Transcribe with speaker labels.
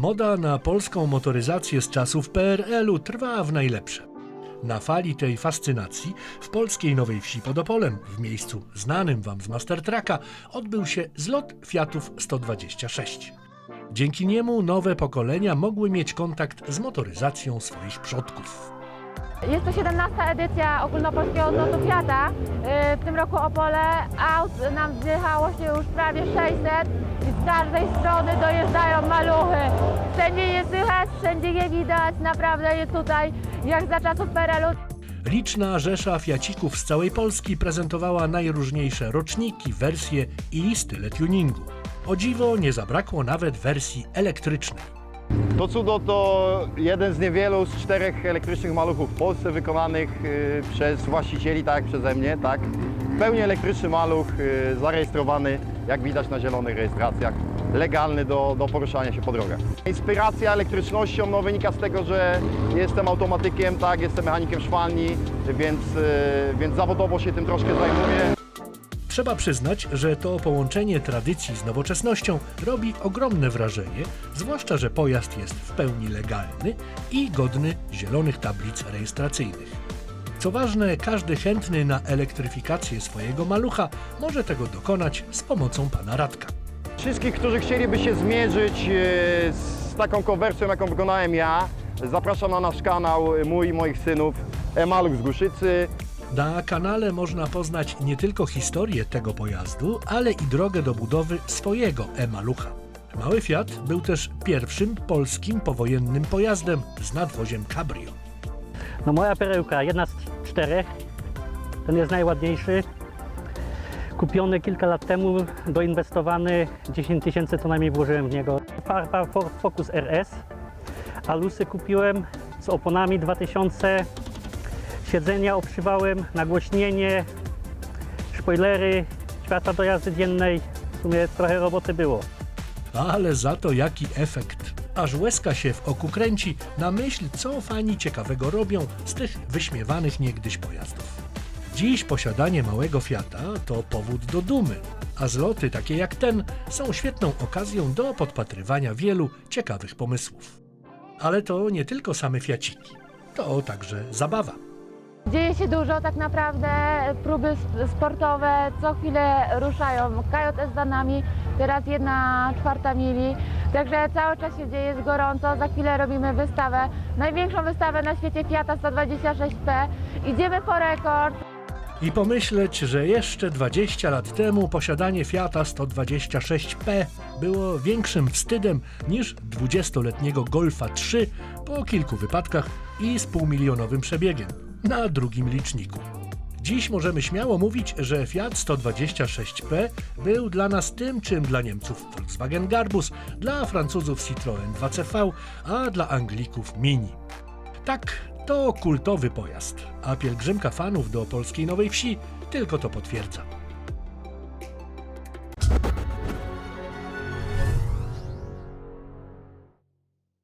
Speaker 1: Moda na polską motoryzację z czasów PRL-u trwa w najlepsze. Na fali tej fascynacji w polskiej Nowej Wsi pod Opolem, w miejscu znanym wam z Mastertracka, odbył się zlot Fiatów 126. Dzięki niemu nowe pokolenia mogły mieć kontakt z motoryzacją swoich przodków.
Speaker 2: Jest to 17. edycja ogólnopolskiego zlotu Fiata. Yy, W tym roku Opole aut nam zjechało się już prawie 600 i z każdej strony dojeżdżają maluchy. Wszędzie je słychać, wszędzie je widać, naprawdę jest tutaj jak za czasów PRL-u.
Speaker 1: Liczna rzesza Fiacików z całej Polski prezentowała najróżniejsze roczniki, wersje i style tuningu. O dziwo nie zabrakło nawet wersji elektrycznej.
Speaker 3: To cudo to jeden z niewielu z czterech elektrycznych maluchów w Polsce wykonanych y, przez właścicieli, tak jak przeze mnie, tak. W pełni elektryczny maluch, y, zarejestrowany, jak widać na zielonych rejestracjach, legalny do, do poruszania się po drogach. Inspiracja elektrycznością no, wynika z tego, że jestem automatykiem, tak, jestem mechanikiem szwalni, więc, y, więc zawodowo się tym troszkę zajmuję.
Speaker 1: Trzeba przyznać, że to połączenie tradycji z nowoczesnością robi ogromne wrażenie, zwłaszcza, że pojazd jest w pełni legalny i godny zielonych tablic rejestracyjnych. Co ważne, każdy chętny na elektryfikację swojego malucha może tego dokonać z pomocą pana Radka.
Speaker 3: Wszystkich, którzy chcieliby się zmierzyć e, z taką konwersją, jaką wykonałem ja, zapraszam na nasz kanał, e, mój i moich synów, Emaluch z Guszycy.
Speaker 1: Na kanale można poznać nie tylko historię tego pojazdu, ale i drogę do budowy swojego e-malucha. Mały Fiat był też pierwszym polskim powojennym pojazdem z nadwoziem Cabrio.
Speaker 4: No moja perełka, jedna z czterech. Ten jest najładniejszy. Kupiony kilka lat temu, doinwestowany, 10 tysięcy co najmniej włożyłem w niego. Farba Focus RS. Alusy kupiłem z oponami 2000. Siedzenia obszywałem, nagłośnienie, spoilery, światła do jazdy dziennej. W sumie trochę roboty było.
Speaker 1: Ale za to jaki efekt! Aż łezka się w oku kręci na myśl, co fani ciekawego robią z tych wyśmiewanych niegdyś pojazdów. Dziś posiadanie małego Fiata to powód do dumy, a zloty takie jak ten są świetną okazją do podpatrywania wielu ciekawych pomysłów. Ale to nie tylko same Fiaciki, to także zabawa.
Speaker 2: Dzieje się dużo tak naprawdę, próby sp- sportowe co chwilę ruszają. KJS za nami, teraz jedna czwarta mili, także cały czas się dzieje, jest gorąco. Za chwilę robimy wystawę, największą wystawę na świecie Fiata 126P. Idziemy po rekord.
Speaker 1: I pomyśleć, że jeszcze 20 lat temu posiadanie Fiata 126P było większym wstydem niż 20-letniego Golfa 3 po kilku wypadkach i z półmilionowym przebiegiem na drugim liczniku. Dziś możemy śmiało mówić, że Fiat 126P był dla nas tym, czym dla Niemców Volkswagen Garbus, dla Francuzów Citroën 2CV, a dla Anglików Mini. Tak, to kultowy pojazd, a pielgrzymka fanów do polskiej Nowej Wsi tylko to potwierdza.